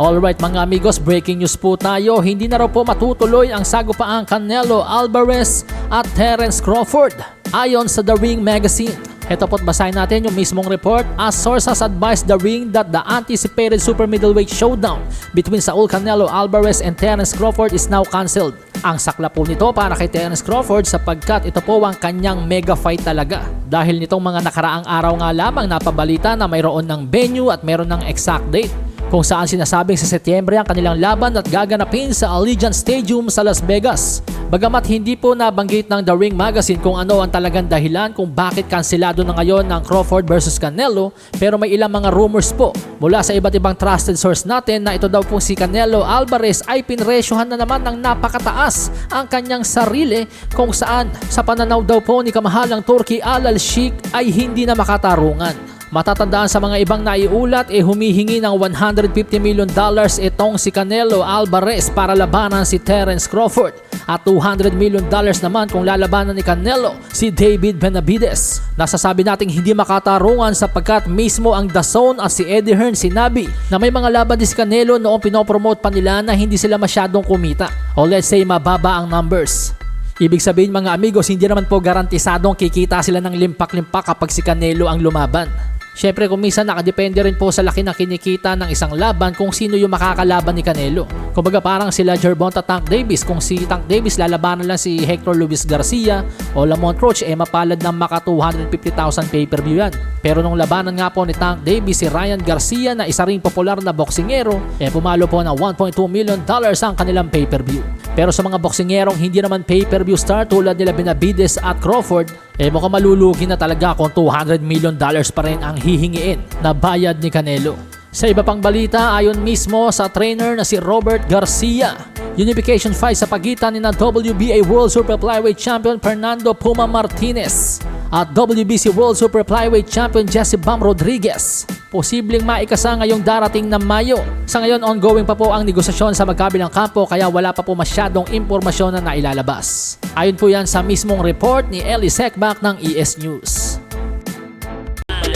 Alright mga amigos, breaking news po tayo. Hindi na raw po matutuloy ang sagupaang Canelo Alvarez at Terence Crawford. Ayon sa The Ring Magazine. Ito po't basahin natin yung mismong report. As sources advise The Ring that the anticipated super middleweight showdown between Saul Canelo Alvarez and Terence Crawford is now cancelled. Ang sakla po nito para kay Terence Crawford sapagkat ito po ang kanyang mega fight talaga. Dahil nitong mga nakaraang araw nga lamang napabalita na mayroon ng venue at mayroon ng exact date kung saan sinasabing sa Setyembre ang kanilang laban at gaganapin sa Allegiant Stadium sa Las Vegas. Bagamat hindi po nabanggit ng The Ring Magazine kung ano ang talagang dahilan kung bakit kanselado na ngayon ng Crawford versus Canelo, pero may ilang mga rumors po mula sa iba't ibang trusted source natin na ito daw po si Canelo Alvarez ay pinresyohan na naman ng napakataas ang kanyang sarili kung saan sa pananaw daw po ni kamahalang Turkey Al Sheikh ay hindi na makatarungan. Matatandaan sa mga ibang naiulat eh humihingi ng 150 million dollars itong si Canelo Alvarez para labanan si Terence Crawford at 200 million dollars naman kung lalabanan ni Canelo si David Benavides. Nasasabi nating hindi makatarungan sapagkat mismo ang DAZN at si Eddie Hearn sinabi na may mga laban din si Canelo noong pinopromote pa nila na hindi sila masyadong kumita o let's say mababa ang numbers. Ibig sabihin mga amigos, hindi naman po garantisadong kikita sila ng limpak-limpak kapag si Canelo ang lumaban. Siyempre kung minsan nakadepende rin po sa laki ng kinikita ng isang laban kung sino yung makakalaban ni Canelo. Kumbaga parang sila Gervonta Tank Davis. Kung si Tank Davis lalabanan lang si Hector Luis Garcia o Lamont Roach eh mapalad ng maka 250,000 pay-per-view yan. Pero nung labanan nga po ni Tank Davis si Ryan Garcia na isa ring popular na boksingero eh pumalo po ng 1.2 million dollars ang kanilang pay-per-view. Pero sa mga boksingerong hindi naman pay-per-view star tulad nila Benavides at Crawford, eh mukhang malulugi na talaga kung 200 million dollars pa rin ang hihingiin na bayad ni Canelo. Sa iba pang balita, ayon mismo sa trainer na si Robert Garcia, unification fight sa pagitan ni na WBA World Super Flyweight Champion Fernando Puma Martinez at WBC World Super Flyweight Champion Jesse Bam Rodriguez. Posibleng maikasa ngayong darating na Mayo. Sa ngayon, ongoing pa po ang negosasyon sa magkabilang kampo kaya wala pa po masyadong impormasyon na nailalabas. Ayon po yan sa mismong report ni Ellie Sekbak ng ES News.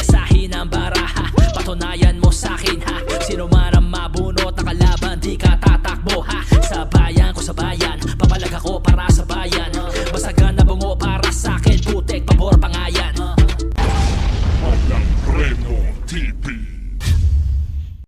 Sahin ang baraha Patunayan mo sa akin ha Sino man ang mabunot na kalaban Di ka tatakbo ha Sa bayan ko sa bayan